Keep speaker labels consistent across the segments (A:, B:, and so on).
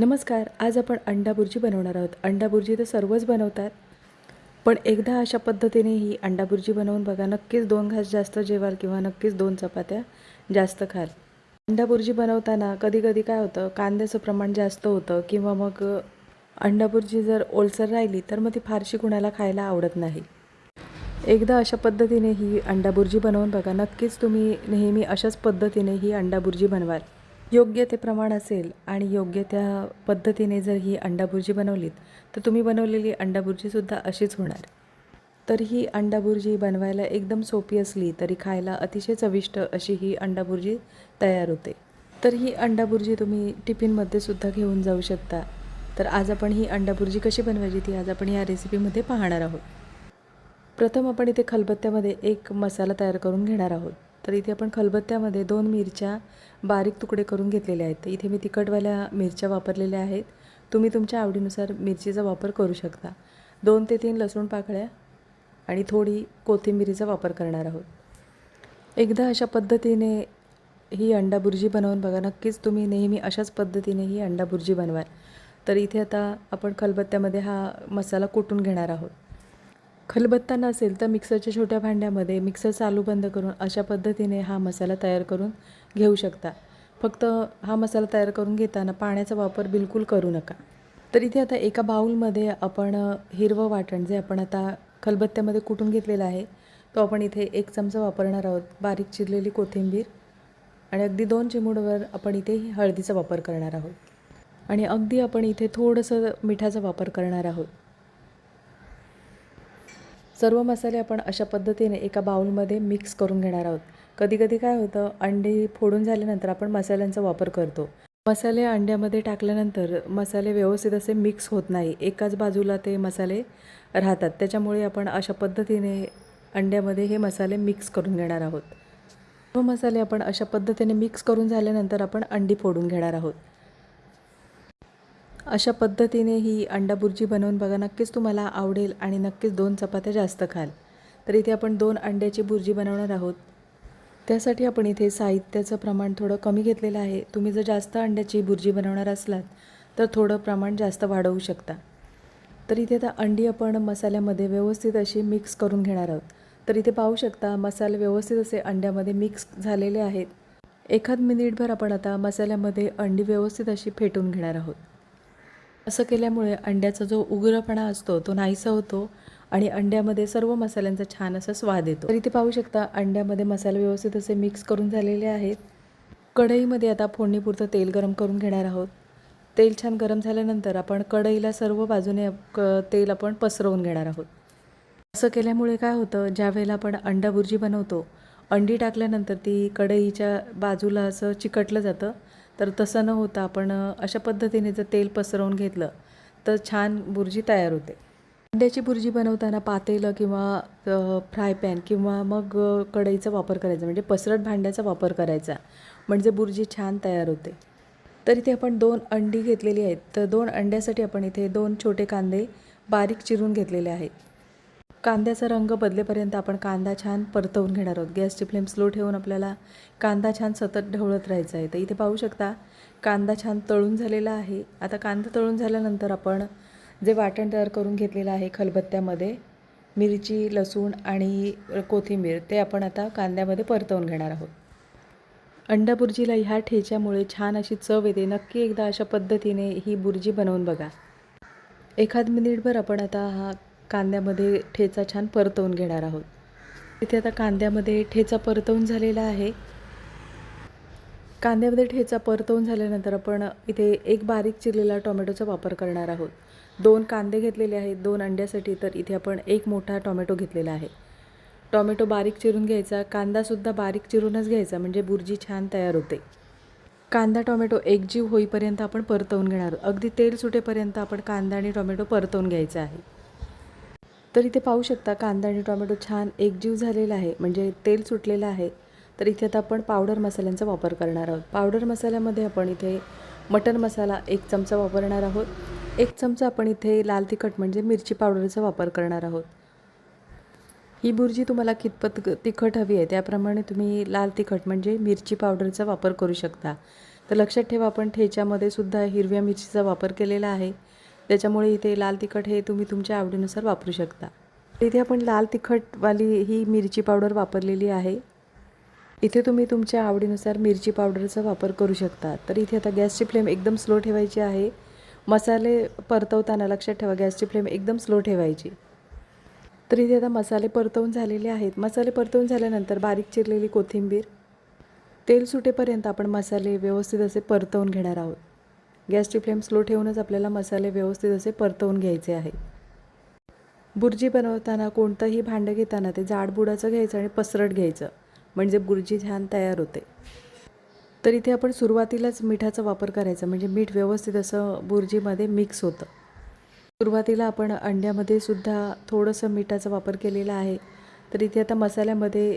A: नमस्कार आज आपण अंडा बुर्जी बनवणार आहोत. अंडा बुर्जी तर सर्वच बनवतात पण एकदा अशा पद्धतीने ही अंडा बुर्जी बनवून बघा नक्कीच दोन घास जास्त जेवाल किंवा नक्कीच दोन चपात्या जास्त खाल. अंडा बुर्जी बनवताना कधी कधी काय होतं कांद्याचं प्रमाण जास्त होतं किंवा मग अंडा बुर्जी जर ओलसर राहिली तर मग ती फारशी कुणाला खायला आवडत नाही. एकदा अशा पद्धतीने ही अंडा बुर्जी बनवून बघा नक्कीच तुम्ही नेहमी अशाच पद्धतीने ही अंडा बुर्जी बनवाल. योग्य ते प्रमाण असेल आणि योग्य त्या पद्धतीने जर ही अंडाभुर्जी बनवलीत तर तुम्ही बनवलेली अंडाभुर्जीसुद्धा अशीच होणार. तर ही अंडाभुर्जी बनवायला एकदम सोपी असली तरी खायला अतिशय चविष्ट अशी ही अंडाभुर्जी तयार होते. तर ही अंडाभुर्जी तुम्ही टिफिनमध्ये सुद्धा घेऊन जाऊ शकता. तर आज आपण ही अंडाभुर्जी कशी बनवायची ती आज आपण या रेसिपीमध्ये पाहणार आहोत. प्रथम आपण इथे खलबत्त्यामध्ये एक मसाला तयार करून घेणार आहोत. तर इथे आपण खलबत्त्यामध्ये दोन मिरच्या बारीक तुकडे करून घेतलेले आहेत. तर इथे मी तिखटवाल्या मिरच्या वापरलेल्या आहेत. तुम्ही तुमच्या आवडीनुसार मिरचीचा वापर करू शकता. दोन ते तीन लसूण पाकळ्या आणि थोडी कोथिंबिरीचा वापर करणार आहोत. एकदा अशा पद्धतीने ही अंडा बुर्जी बनवून बघा. नक्कीच तुम्ही नेहमी अशाच पद्धतीने ही अंडा बुर्जी बनवाल. तर इथे आता आपण खलबत्त्यामध्ये हा मसाला कुटून घेणार आहोत. खलबत्ता नसेल तर मिक्सरच्या छोट्या भांड्यामध्ये मिक्सर चालू बंद करून अशा पद्धतीने हा मसाला तयार करून घेऊ शकता. फक्त हा मसाला तयार करून घेताना पाण्याचा वापर बिलकुल करू नका. तर इथे आता एका बाऊलमध्ये आपण हिरवं वाटण जे आपण आता खलबत्त्यामध्ये कुटून घेतलेलं आहे तो आपण इथे एक चमचा वापरणार आहोत बारीक चिरलेली कोथिंबीर. आणि अगदी दोन चिमूडवर आपण इथे हळदीचा वापर करणार आहोत. आणि अगदी आपण इथे थोडंसं मिठाचा वापर करणार आहोत. सर्व मसाले आपण अशा पद्धतीने एका बाऊलमध्ये मिक्स करून घेणार आहोत. कधीकधी काय होतं अंडे फोडून झाल्यानंतर आपण मसाल्यांचा वापर करतो. मसाले अंड्यामध्ये टाकल्यानंतर मसाले व्यवस्थित असे मिक्स होत नाही. एकाच बाजूला ते मसाले राहतात. त्याच्यामुळे आपण अशा पद्धतीने अंड्यामध्ये हे मसाले मिक्स करून घेणार आहोत. सर्व मसाले आपण अशा पद्धतीने मिक्स करून झाल्यानंतर आपण अंडी फोडून घेणार आहोत. अशा पद्धतीने ही अंडा बुर्जी बनवून बघा नक्कीच तुम्हाला आवडेल आणि नक्कीच दोन चपात्या जास्त खाल. तर इथे आपण दोन अंड्याची बुर्जी बनवणार आहोत. त्यासाठी आपण इथे साहित्याचं प्रमाण थोडं कमी घेतलेलं आहे. तुम्ही जर जास्त अंड्याची बुर्जी बनवणार असलात तर थोडं प्रमाण जास्त वाढवू शकता. तर इथे आता अंडी आपण मसाल्यामध्ये व्यवस्थित अशी मिक्स करून घेणार आहोत. तर इथे पाहू शकता मसाले व्यवस्थित असे अंड्यामध्ये मिक्स झालेले आहेत. एखाद मिनिटभर आपण आता मसाल्यामध्ये अंडी व्यवस्थित अशी फेटून घेणार आहोत. असं केल्यामुळे अंड्याचा जो उग्रपणा असतो तो नाहीसा होतो आणि अंड्यामध्ये सर्व मसाल्यांचा छान असा स्वाद येतो. तर इथे पाहू शकता अंड्यामध्ये मसाले व्यवस्थित असे मिक्स करून झालेले आहेत. कढईमध्ये आता फोडणीपुरतं तेल गरम करून घेणार आहोत. तेल छान गरम झाल्यानंतर आपण कढईला सर्व बाजूने क तेल आपण पसरवून घेणार आहोत. असं केल्यामुळे काय होतं ज्या वेळेला आपण अंडा बुर्जी बनवतो अंडी टाकल्यानंतर ती कढईच्या बाजूला असं चिकटलं जातं. तर तसं न होता आपण अशा पद्धतीने जर तेल पसरवून घेतलं तर छान बुर्जी तयार होते. अंड्याची बुर्जी बनवताना पातेलं किंवा फ्राय पॅन किंवा मग कढईचा वापर करायचा म्हणजे पसरट भांड्याचा वापर करायचा म्हणजे बुर्जी छान तयार होते. तर इथे आपण दोन अंडी घेतलेली आहेत. तर दोन अंड्यासाठी आपण इथे दोन छोटे कांदे बारीक चिरून घेतलेले आहेत. कांद्याचा रंग बदलेपर्यंत आपण कांदा छान परतवून घेणार आहोत. गॅसची फ्लेम स्लो ठेवून आपल्याला कांदा छान सतत ढवळत राहायचा आहे. तर इथे पाहू शकता कांदा छान तळून झालेला आहे. आता कांदा तळून झाल्यानंतर आपण जे वाटण तयार करून घेतलेलं आहे खलबत्त्यामध्ये मिरची लसूण आणि कोथिंबीर ते आपण आता कांद्यामध्ये परतवून घेणार आहोत. अंडा बुर्जीला ह्या ठेच्यामुळे छान अशी चव येते. नक्की एकदा अशा पद्धतीने ही बुर्जी बनवून बघा. एखाद मिनिटभर आपण आता हा कांद्यामध्ये ठेचा छान परतवून घेणार आहोत. इथे आता कांद्यामध्ये ठेचा परतवून झालेला आहे. कांद्यामध्ये ठेचा परतवून झाल्यानंतर आपण इथे एक बारीक चिरलेला टोमॅटोचा वापर करणार आहोत. दोन कांदे घेतलेले आहेत दोन अंड्यासाठी तर इथे आपण एक मोठा टोमॅटो घेतलेला आहे. टोमॅटो बारीक चिरून घ्यायचा कांदासुद्धा बारीक चिरूनच घ्यायचा म्हणजे बुर्जी छान तयार होते. कांदा टोमॅटो एकजीव होईपर्यंत आपण परतवून घेणार अगदी तेल सुटेपर्यंत आपण कांदा आणि टोमॅटो परतवून घ्यायचा आहे. तर इथे पाहू शकता कांदा आणि टोमॅटो छान एकजीव झालेला आहे. म्हणजे तेल सुटलेलं आहे. तर इथे आता आपण पावडर मसाल्यांचा वापर करणार आहोत. पावडर मसाल्यामध्ये आपण इथे मटन मसाला एक चमचा वापरणार आहोत. एक चमचा आपण इथे लाल तिखट म्हणजे मिरची पावडरचा वापर करणार आहोत. ही बुर्जी तुम्हाला कितपत तिखट हवी आहे त्याप्रमाणे तुम्ही लाल तिखट म्हणजे मिरची पावडरचा वापर करू शकता. तर लक्षात ठेवा आपण ठेच्यामध्ये सुद्धा हिरव्या मिरचीचा वापर केलेला आहे. त्याच्यामुळे इथे लाल तिखट हे तुम्ही तुमच्या आवडीनुसार वापरू शकता. इथे आपण लाल तिखटवाली ही मिरची पावडर वापरलेली आहे. इथे तुम्ही तुमच्या आवडीनुसार मिरची पावडरचा वापर करू शकता. तर इथे आता गॅसची फ्लेम एकदम स्लो ठेवायची आहे. मसाले परतवताना लक्षात ठेवा गॅसची फ्लेम एकदम स्लो ठेवायची. तर इथे आता मसाले परतवून झालेले आहेत. मसाले परतवून झाल्यानंतर बारीक चिरलेली कोथिंबीर. तेल सुटेपर्यंत आपण मसाले व्यवस्थित असे परतवून घेणार आहोत. गॅसची फ्लेम स्लो ठेवूनच आपल्याला मसाले व्यवस्थित असे परतवून घ्यायचे आहे बुर्जी बनवताना कोणतंही भांडं घेताना ते जाड बुडाचं घ्यायचं आणि पसरट घ्यायचं म्हणजे बुर्जी छान तयार होते. तर इथे आपण सुरुवातीलाच मिठाचा वापर करायचा म्हणजे मीठ व्यवस्थित असं बुर्जीमध्ये मिक्स होतं. सुरुवातीला आपण अंड्यामध्ये सुद्धा थोडंसं मिठाचा वापर केलेला आहे. तर इथे आता मसाल्यामध्ये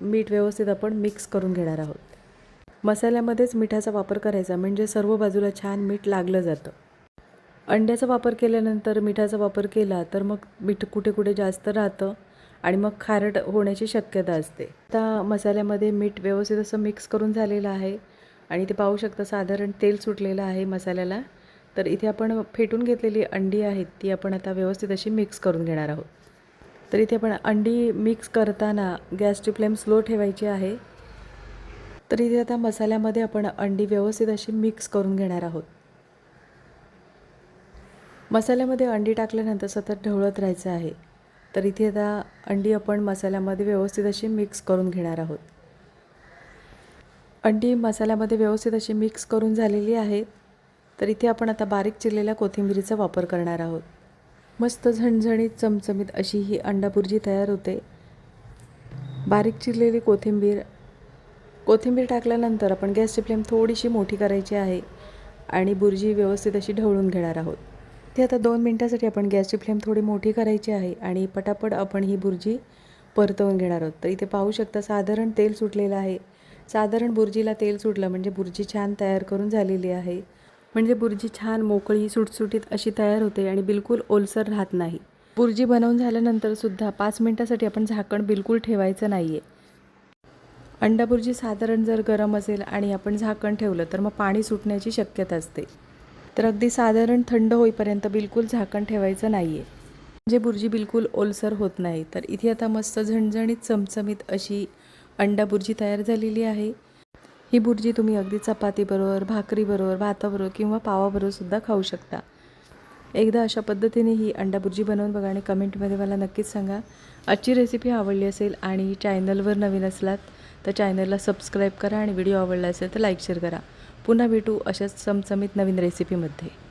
A: मीठ व्यवस्थित आपण मिक्स करून घेणार आहोत. मसाल्यामध्येच मिठाचा वापर करायचा म्हणजे सर्व बाजूला छान मीठ लागलं जातं. अंड्याचा वापर केल्यानंतर मिठाचा वापर केला तर मग मीठ कुठे कुठे जास्त राहतं आणि मग खारट होण्याची शक्यता असते. आता मसाल्यामध्ये मीठ व्यवस्थित असं मिक्स करून झालेलं आहे आणि ते पाहू शकता साधारण तेल सुटलेलं आहे मसाल्याला. तर इथे आपण फेटून घेतलेली अंडी आहेत ती आपण आता व्यवस्थित अशी मिक्स करून घेणार आहोत. तर इथे आपण अंडी मिक्स करताना गॅसची फ्लेम स्लो ठेवायची आहे. तर इथे आता मसाल्यामध्ये आपण अंडी व्यवस्थित अशी मिक्स करून घेणार आहोत. मसाल्यामध्ये अंडी टाकल्यानंतर सतत ढवळत राहायचं आहे. तर इथे आता अंडी आपण मसाल्यामध्ये व्यवस्थित अशी मिक्स करून घेणार आहोत. अंडी मसाल्यामध्ये व्यवस्थित अशी मिक्स करून झालेली आहे. तर इथे आपण आता बारीक चिरलेल्या कोथिंबिरीचा वापर करणार आहोत. मस्त झणझणीत चमचमीत अशी ही अंडा बुर्जी तयार होते. बारीक चिरलेली कोथिंबीर कोथिंबीर टाकल्यानंतर आपण गॅसची फ्लेम थोडीशी मोठी करायची आहे आणि बुर्जी व्यवस्थित अशी ढवळून घेणार आहोत. ते आता दोन मिनटासाठी आपण गॅसची फ्लेम थोडी मोठी करायची आहे आणि पटापट आपण ही बुर्जी परतवून घेणार आहोत. तर इथे पाहू शकता साधारण तेल सुटलेलं आहे. साधारण बुर्जीला तेल सुटलं म्हणजे बुर्जी छान तयार करून झालेली आहे. म्हणजे बुर्जी छान मोकळी सुटसुटीत अशी तयार होते आणि बिलकुल ओलसर राहत नाही. बुर्जी बनवून झाल्यानंतर सुद्धा पाच मिनटासाठी आपण झाकण बिलकुल ठेवायचं नाही आहे अंडाभुर्जी साधारण जर गरम असेल आणि आपण झाकण ठेवलं तर मग पाणी सुटण्याची शक्यता असते. तर अगदी साधारण थंड होईपर्यंत बिलकुल झाकण ठेवायचं नाही आहे म्हणजे बुर्जी बिलकुल ओलसर होत नाही. तर इथे आता मस्त झणझणीत चमचमीत अशी अंडा बुर्जी तयार झालेली आहे. ही बुर्जी तुम्ही अगदी चपातीबरोबर भाकरीबरोबर भाताबरोबर किंवा पावाबरोबर सुद्धा खाऊ शकता. एकदा अशा पद्धतीने ही अंडा बुर्जी बनवून बघा आणि कमेंटमध्ये मला नक्कीच सांगा. आजची रेसिपी आवडली असेल आणि चॅनलवर नवीन असलात तर चॅनलला सबस्क्राईब करा आणि व्हिडिओ आवडला असेल तर लाईक शेअर करा. पुन्हा भेटू अशाच चमचमीत नवीन रेसिपीमध्ये